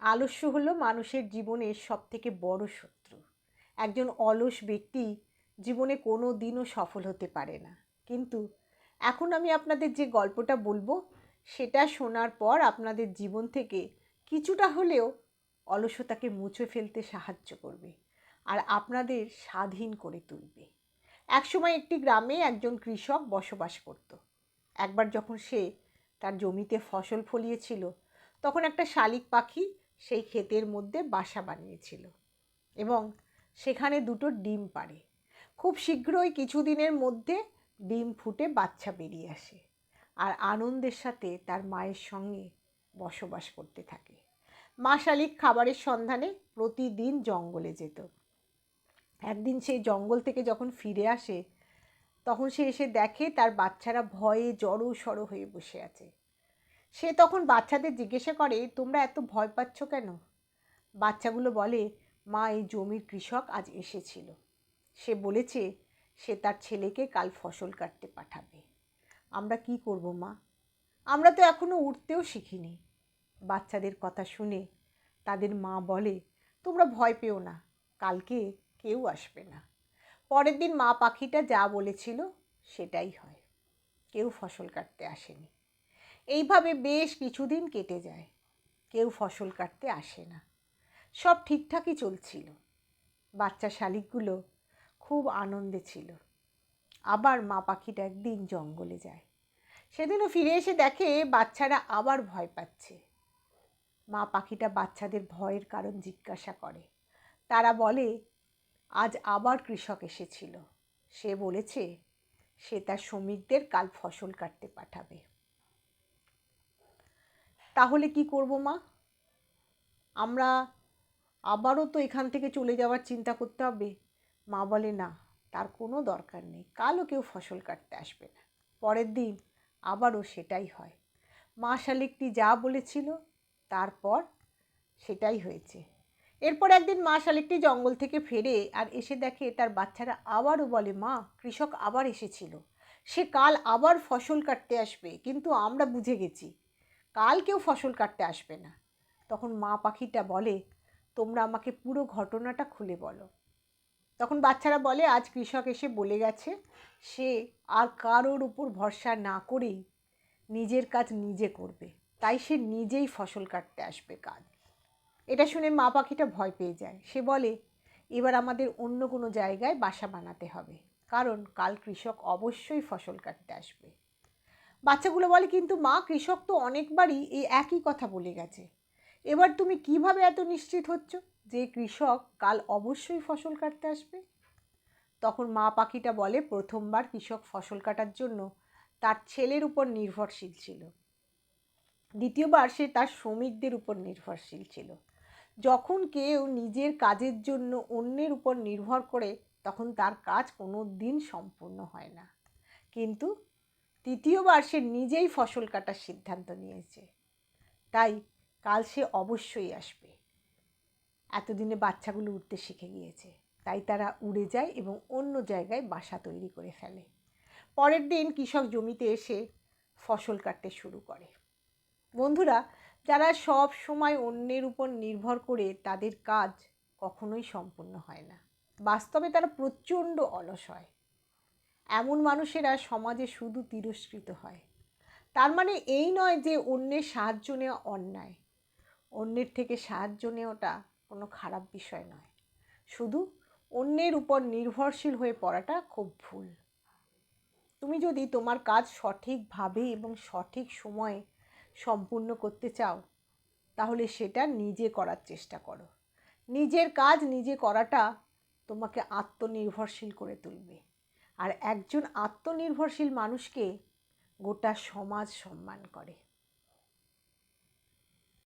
আলস্য হলো মানুষের জীবনের সবথেকে বড় শত্রু। একজন অলস ব্যক্তি জীবনে কোনো দিনও সফল হতে পারে না। কিন্তু এখন আমি আপনাদের যে গল্পটা বলব, সেটা শোনার পর আপনাদের জীবন থেকে কিছুটা হলেও অলসতাকে মুছে ফেলতে সাহায্য করবে আর আপনাদের স্বাধীন করে তুলবে। একসময় একটি গ্রামে একজন কৃষক বসবাস করত। একবার যখন সে তার জমিতে ফসল ফলিয়েছিল, তখন একটা শালিক পাখি সেই ক্ষেতের মধ্যে বাসা বানিয়েছিল এবং সেখানে দুটো ডিম পাড়ে। খুব শীঘ্রই কিছুদিনের মধ্যে ডিম ফুটে বাচ্চা বেরিয়ে আসে আর আনন্দের সাথে তার মায়ের সঙ্গে বসবাস করতে থাকে। মা শালিক খাবারের সন্ধানে প্রতিদিন জঙ্গলে যেত। একদিন সেই জঙ্গল থেকে যখন ফিরে আসে, তখন সে এসে দেখে তার বাচ্চারা ভয়ে জড়ো সড়ো হয়ে বসে আছে। সে তখন বাচ্চাদের জিজ্ঞাসা করে, তোমরা এত ভয় পাচ্ছ কেন? বাচ্চাগুলো বলে, মা, এই জমির কৃষক আজ এসেছিল। সে বলেছে, সে তার ছেলেকে কাল ফসল কাটতে পাঠাবে। আমরা কি করব, মা? আমরা তো এখনও উঠতেও শিখিনি। বাচ্চাদের কথা শুনে তাদের মা বলে, তোমরা ভয় পেও না, কালকে কেউ আসবে না। পরের দিন মা পাখিটা যা বলেছিল, সেটাই হয়। কেউ ফসল কাটতে আসেনি। এইভাবে বেশ কিছুদিন কেটে যায়। কেউ ফসল কাটতে আসে না। সব ঠিকঠাকই চলছিল। বাচ্চা শালিকগুলো খুব আনন্দে ছিল। আবার মা পাখিটা একদিন জঙ্গলে যায়। সেদিনও ফিরে এসে দেখে বাচ্চারা আবার ভয় পাচ্ছে। মা পাখিটা বাচ্চাদের ভয়ের কারণ জিজ্ঞাসা করে। তারা বলে, আজ আবার কৃষক এসেছিল। সে বলেছে, সে তার শ্রমিকদের কাল ফসল কাটতে পাঠাবে। তাহলে কি করব মা? আমরা আবারও তো এখান থেকে চলে যাওয়ার চিন্তা করতে হবে। মা বলে, না, তার কোনো দরকার নেই। কালও কেউ ফসল কাটতে আসবে না। পরের দিন আবারও সেটাই হয়। মা শালিকটি যা বলেছিল, তারপর সেটাই হয়েছে। এরপর একদিন মা শালিকটি জঙ্গল থেকে ফেরে আর এসে দেখে, তার বাচ্চারা আবারও বলে, মা, কৃষক আবার এসেছিল। সে কাল আবার ফসল কাটতে আসবে, কিন্তু আমরা বুঝে গেছি। কাল কেউ ফসল কাটতে আসবে না। তখন মা পাখিটা বলে, তোমরা আমাকে পুরো ঘটনাটা খুলে বলো। তখন বাচ্চারা বলে, আজ কৃষক এসে বলে গেছে, সে আর কারোর উপর ভরসা না করেই নিজের কাজ নিজে করবে। তাই সে নিজেই ফসল কাটতে আসবে কাজ এটা শুনে মা পাখিটা ভয় পেয়ে যায়। সে বলে, এবার আমাদের অন্য কোনো জায়গায় বাসা বানাতে হবে, কারণ কাল কৃষক অবশ্যই ফসল কাটতে আসবে। বাচ্চাগুলো বলে, কিন্তু মা, কৃষক তো অনেকবারই এই একই কথা বলে গেছে। এবার তুমি কীভাবে এত নিশ্চিত হচ্ছ যে কৃষক কাল অবশ্যই ফসল কাটতে আসবে? তখন মা পাখিটা বলে, প্রথমবার কৃষক ফসল কাটার জন্য তার ছেলের উপর নির্ভরশীল ছিল। দ্বিতীয়বার সে তার শ্রমিকদের উপর নির্ভরশীল ছিল। যখন কেউ নিজের কাজের জন্য অন্যের উপর নির্ভর করে, তখন তার কাজ কোনো দিন সম্পূর্ণ হয় না। কিন্তু তৃতীয়বার সে নিজেই ফসল কাটার সিদ্ধান্ত নিয়েছে। তাই কাল সে অবশ্যই আসবে। এতদিনে বাচ্চাগুলো উঠতে শিখে গিয়েছে। তাই তারা উড়ে যায় এবং অন্য জায়গায় বাসা তৈরি করে ফেলে। পরের দিন কৃষক জমিতে এসে ফসল কাটতে শুরু করে। বন্ধুরা, যারা সব সময় অন্যের উপর নির্ভর করে তাদের কাজ কখনোই সম্পূর্ণ হয় না। বাস্তবে তারা প্রচণ্ড অলস হয়। এমন মানুষেরা সমাজে শুধু তিরস্কৃত হয়। তার মানে এই নয় যে অন্যের সাহায্য নেওয়া অন্যায়। অন্যের থেকে সাহায্য নেওয়াটা কোনো খারাপ বিষয় নয়। শুধু অন্যের উপর নির্ভরশীল হয়ে পড়াটা খুব ভুল। তুমি যদি তোমার কাজ সঠিকভাবে এবং সঠিক সময়ে সম্পূর্ণ করতে চাও, তাহলে সেটা নিজে করার চেষ্টা করো। নিজের কাজ নিজে করাটা তোমাকে আত্মনির্ভরশীল করে তুলবে। আর একজন আত্মনির্ভরশীল মানুষকে গোটা সমাজ সম্মান করে।